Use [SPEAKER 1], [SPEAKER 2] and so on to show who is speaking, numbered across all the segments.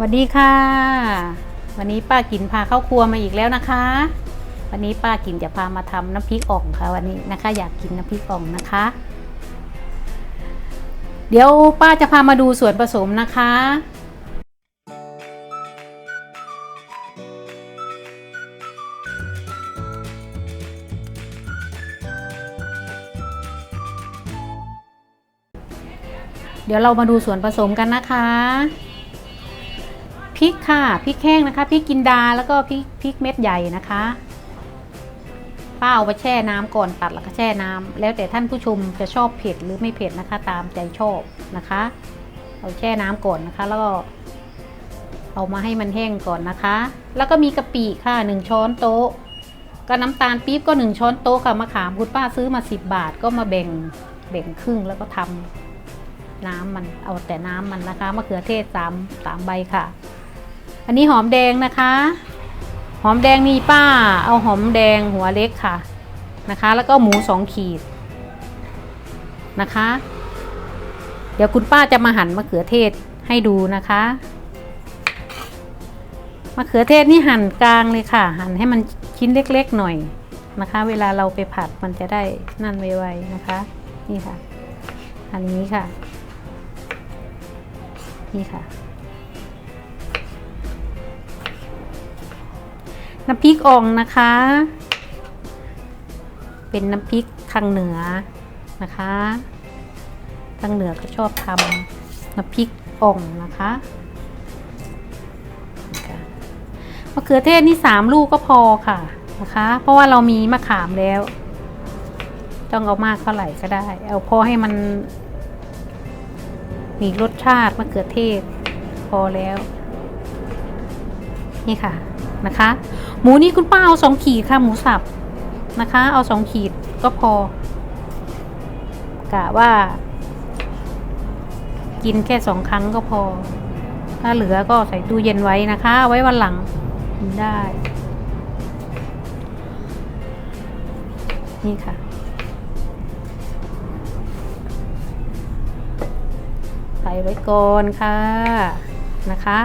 [SPEAKER 1] สวัสดีค่ะ วันนี้ป้ากินพาเข้าครัวมาอีกแล้วนะคะ วันนี้ป้ากินจะพามาทำน้ำพริกอ่องค่ะ วันนี้นะคะ อยากกินน้ำพริกอ่องนะคะ เดี๋ยวป้าจะพามาดูส่วนผสมนะคะเดี๋ยวเรามาดูส่วนผสมกันนะคะ พริกค่ะพริกแห้งนะคะพริกกินดาแล้วก็พริกพริกเม็ดใหญ่นะคะป้าเอาไปแช่น้ำก่อนตัดแล้วก็แช่น้ำแล้วแต่ท่านผู้ชมจะชอบเผ็ดหรือไม่เผ็ดนะคะ ตามใจชอบนะคะเอาแช่น้ำก่อนนะคะ แล้วก็เอามาให้มันแห้งก่อนนะคะ แล้วก็มีกะปิค่ะหนึ่งช้อนโต๊ะก็น้ำตาลปี๊บก็หนึ่งช้อนโต๊ะค่ะมะขามคุณป้าซื้อมาสิบบาทก็มาแบ่งแบ่งครึ่งแล้วก็ทำน้ำมันเอาแต่น้ำมันนะคะมะเขือเทศสามสามใบค่ะ อันนี้หอมแดงนะคะ หอมแดงนี่ป้า เอาหอมแดงหัวเล็กค่ะนะคะ แล้วก็หมูสองขีดนะคะ เดี๋ยวคุณป้าจะมาหั่นมะเขือเทศให้ดูนะคะมะเขือเทศนี่หั่นกลางเลยค่ะ หั่นให้มันชิ้นเล็กๆหน่อยนะคะ เวลาเราไปผัดมันจะได้นั่นไวๆนะคะ นี่ค่ะ อันนี้ค่ะ นี่ค่ะ น้ำพริกอ่องนะคะ เป็นน้ำพริกทางเหนือนะคะ ทางเหนือก็ชอบทำน้ำพริกอ่องนะคะมะเขือเทศนี่สามลูกก็พอค่ะนะคะ เพราะว่าเรามีมะขามแล้ว ต้องเอามากเท่าไหร่ก็ได้ เอาพอให้มัน มีรสชาติมะเขือเทศพอแล้ว นี่ค่ะนะคะ หมูนี่คุณป้าเอาสองขีดค่ะหมูสับนะคะ เอาสองขีดก็พอกะว่า กินแค่สองครั้งก็พอ ถ้าเหลือก็ใส่ตู้เย็นไว้นะคะ ไว้วันหลังกินได้ นี่ค่ะใส่ไว้ก่อนค่ะนะคะ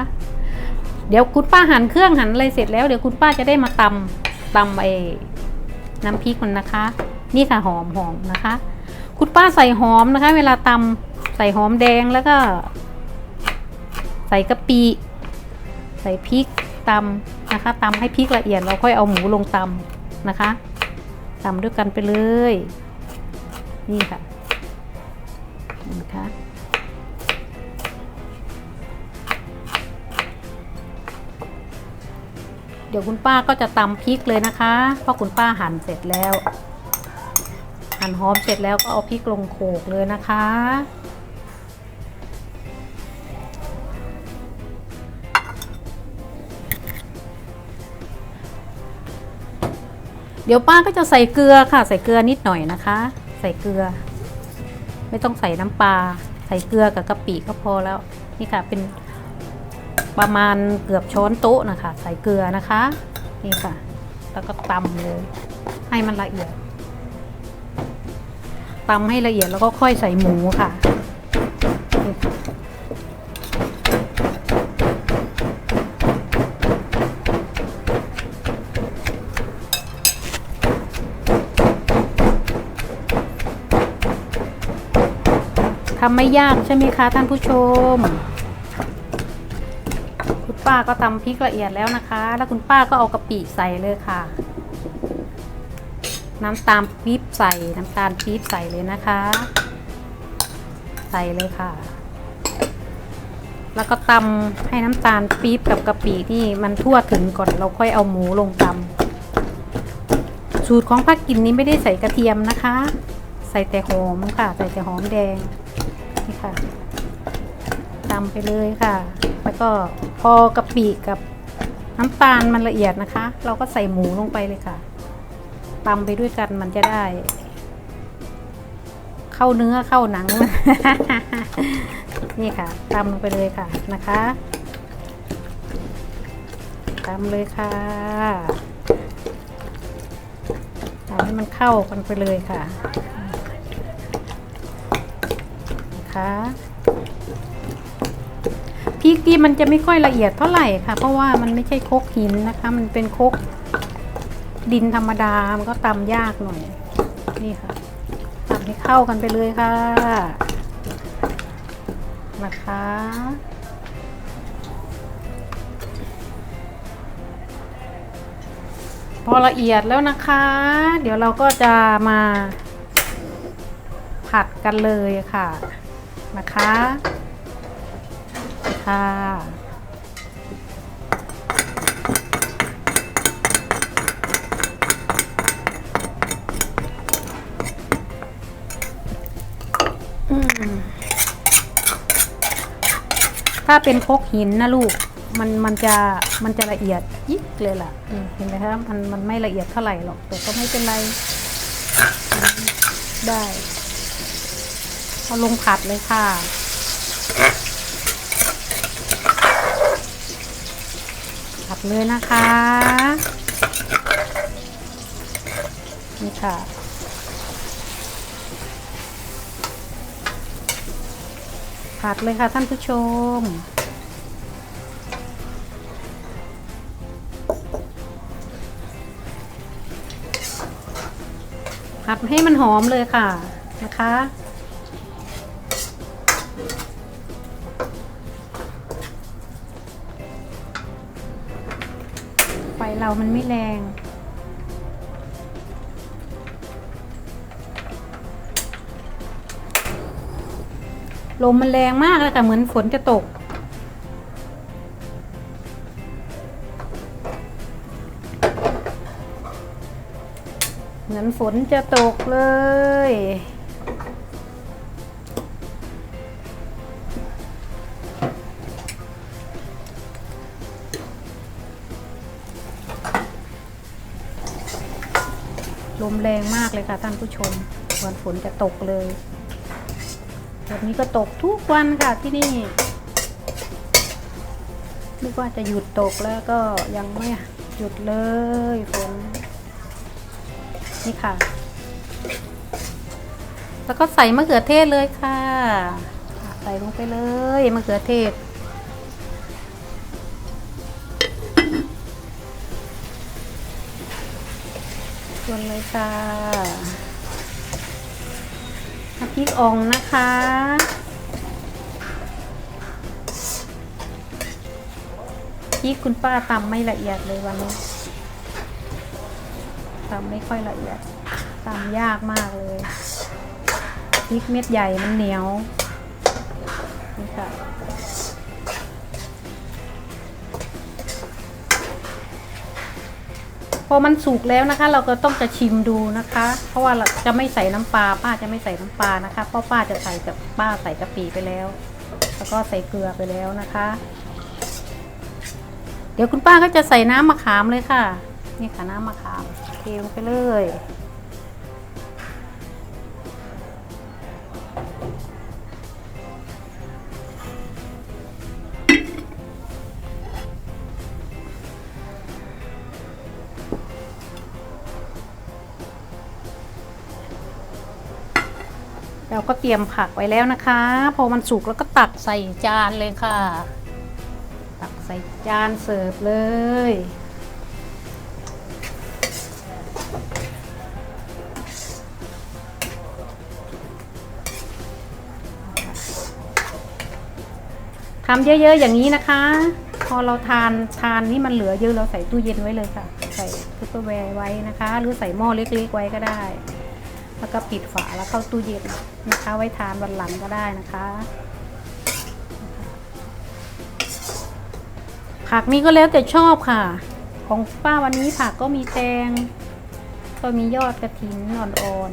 [SPEAKER 1] เดี๋ยวคุณป้าหั่นเครื่องหั่นอะไรเสร็จแล้วเดี๋ยวคุณป้าจะได้มาตำตำไอ้น้ำพริกมันนะคะ นี่ค่ะหอมหอมนะคะ คุณป้าใส่หอมนะคะ เวลาตำใส่หอมแดงแล้วก็ ใส่กะปิใส่พริกตำนะคะตำให้พริกละเอียดเราค่อยเอาหมูลงตำนะคะตำด้วยกันไปเลย นี่ค่ะนะคะ เดี๋ยวคุณป้าก็จะตำพริกเลยนะคะเพราะคุณป้าหั่นเสร็จแล้ว หั่นหอมเสร็จแล้วก็เอาพริกลงโขลกเลยนะคะ เดี๋ยวป้าก็จะใส่เกลือค่ะ ใส่เกลือนิดหน่อยนะคะ ใส่เกลือ ไม่ต้องใส่น้ำปลาใส่เกลือกับกะปิก็พอแล้ว นี่ค่ะเป็น ประมาณเกือบช้อนโต๊ะนะคะ ใส่เกลือนะคะ นี่ค่ะ แล้วก็ตำเลย ให้มันละเอียดตำให้ละเอียดแล้วก็ค่อยใส่หมูค่ะทำไม่ยากใช่ไหมคะท่านผู้ชม ป้าก็ตำพริกละเอียดแล้วนะคะ แล้วคุณป้าก็เอากะปิใส่เลยค่ะ น้ำตาลปี๊บใส่ น้ำตาลปี๊บใส่เลยนะคะ ใส่เลยค่ะ แล้วก็ตำให้น้ำตาลปี๊บกับกะปินี่มันทั่วถึงก่อนเราค่อยเอาหมูลงตำสูตรของพักกินนี้ไม่ได้ใส่กระเทียมนะคะ ใส่แต่หอมค่ะ ใส่แต่หอมแดงนี่ค่ะตำไปเลยค่ะ แล้วก็ พอกะปิกับน้ำตาลมันละเอียดนะคะ เราก็ใส่หมูลงไปเลยค่ะตำไปด้วยกันมันจะได้ เข้าเนื้อเข้าหนัง นี่ค่ะตำลงไปเลยค่ะนะคะตำเลยค่ะทำให้มันเข้ากันไปเลยค่ะนะคะ พริกที่มันจะไม่ค่อยละเอียดเท่าไหร่ค่ะ เพราะว่ามันไม่ใช่โคกหินนะคะ มันเป็นโคกดินธรรมดา มันก็ตำยากหน่อย นี่ค่ะตำให้เข้ากันไปเลยค่ะ นะคะพอละเอียดแล้วนะคะ เดี๋ยวเราก็จะมา ผัดกันเลยค่ะนะคะ ค่ะ ถ้าเป็นคกหินนะลูก มันมันจะมันจะละเอียดยิกเลยล่ะ เห็นไหมครับมันมันไม่ละเอียดเท่าไหร่หรอก แต่ก็ไม่เป็นไร ได้ เอาลงผัดเลยค่ะ ผัด เลยนะคะนี่ค่ะผัดเลยค่ะท่านผู้ชมผัดให้มันหอมเลยค่ะนะคะ เรามันไม่แรง ลมมันแรงมากเลยค่ะเหมือนฝนจะตก เหมือนฝนจะตกเลย แรงมากเลยค่ะท่านผู้ชมเหมือนฝนจะตกเลยแบบนี้ก็ตกทุกวันค่ะที่นี่นึกว่าจะหยุดตกแล้วก็ยังไม่หยุดเลยฝนนี่ค่ะ แล้วก็ใส่มะเขือเทศเลยค่ะ ใส่ลงไปเลยมะเขือเทศ ส่วนเลยค่ะน้ำพริกอ่องนะคะ พริกคุณป้าตำไม่ละเอียดเลยวันนี้ตำไม่ค่อยละเอียดตำยากมากเลย พริกเม็ดใหญ่มันเหนียวนี่ค่ะ พอมันสุกแล้วนะคะ เราก็ต้องจะชิมดูนะคะ เพราะว่าเราจะไม่ใส่น้ำปลาป้าจะไม่ใส่น้ำปลานะคะเพราะป้าจะใส่กับป้าใส่กะปิไปแล้ว แล้วก็ใส่เกลือไปแล้วนะคะ เดี๋ยวคุณป้าก็จะใส่น้ำมะขามเลยค่ะ นี่ค่ะน้ำมะขามเทลงไปเลย เราก็เตรียมผักไว้แล้วนะคะ พอมันสุกแล้วก็ตักใส่จานเลยค่ะ ตักใส่จานเสิร์ฟเลย ทำเยอะๆอย่างนี้นะคะ พอเราทานทานนี่มันเหลือเยอะเราใส่ตู้เย็นไว้เลยค่ะ ใส่ซุปเปอร์แวร์ไว้นะคะ หรือใส่หม้อเล็กๆไว้ก็ได้ แล้วก็ปิดฝาแล้วเข้าตู้เย็นนะคะ ไว้ทานวันหลังก็ได้นะคะ ผักนี้ก็แล้วแต่ชอบค่ะ ของป้าวันนี้ผักก็มีแตง ก็มียอดกระถินอ่อน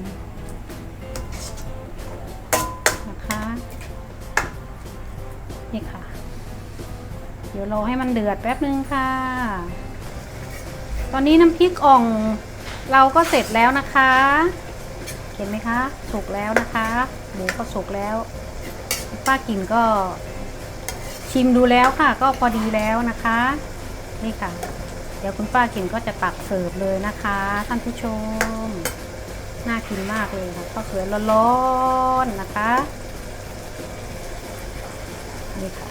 [SPEAKER 1] ๆนะคะ นี่ค่ะ เดี๋ยวรอให้มันเดือดแป๊บนึงค่ะ ตอนนี้น้ำพริกอ่องเราก็เสร็จแล้วนะคะ ห็นไหมคะ สุกแล้วนะคะ หมูก็สุกแล้ว ป้ากินก็ ชิมดูแล้วค่ะ ก็พอดีแล้วนะคะ นี่ค่ะ เดี๋ยวคุณป้ากินก็จะตักเสิร์ฟเลยนะคะท่านผู้ชม น่ากินมากเลยค่ะข้าวสวยร้อนๆนะคะ นี่ค่ะ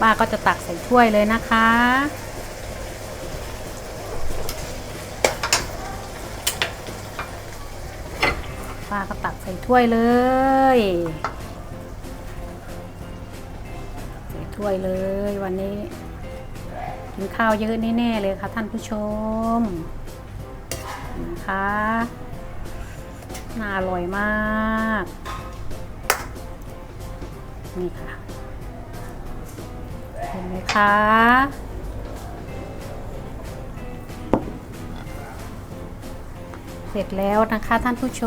[SPEAKER 1] ป้าก็จะตักใส่ถ้วยเลยนะคะ ป้าก็ตักใส่ถ้วยเลย ใส่ถ้วยเลยวันนี้กินข้าวเยอะแน่ๆเลยค่ะท่านผู้ชมนะคะน่าอร่อยมาก นี่ค่ะ เห็นไหมคะ เสร็จแล้วนะคะท่านผู้ช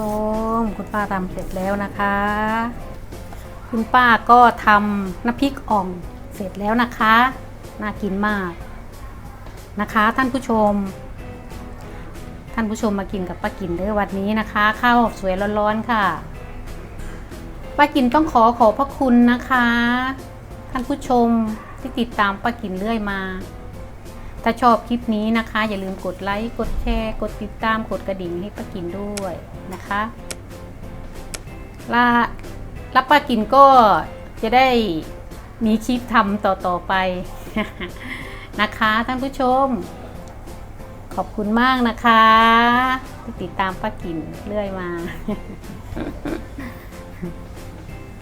[SPEAKER 1] ม คุณป้าทำเสร็จแล้วนะคะ คุณป้าก็ทำน้ำพริกอ่องเสร็จแล้วนะคะน่ากินมากนะคะ ท่านผู้ชม ท่านผู้ชมมากินกับป้ากินเด้อวันนี้นะคะข้าวสวยร้อนๆค่ะป้ากินต้องขอขอบพระคุณนะคะ ท่านผู้ชมที่ติดตามป้ากินเรื่อยมา ถ้าชอบคลิปนี้นะคะ อย่าลืมกดไลค์ กดแชร์ กดติดตาม กดกระดิ่งให้ป้ากินด้วยนะคะละแล้วป้ากินก็จะได้มีคลิปทำต่อๆไปนะคะท่านผู้ชม ขอบคุณมากนะคะ ที่ติดตามป้ากินเรื่อยมา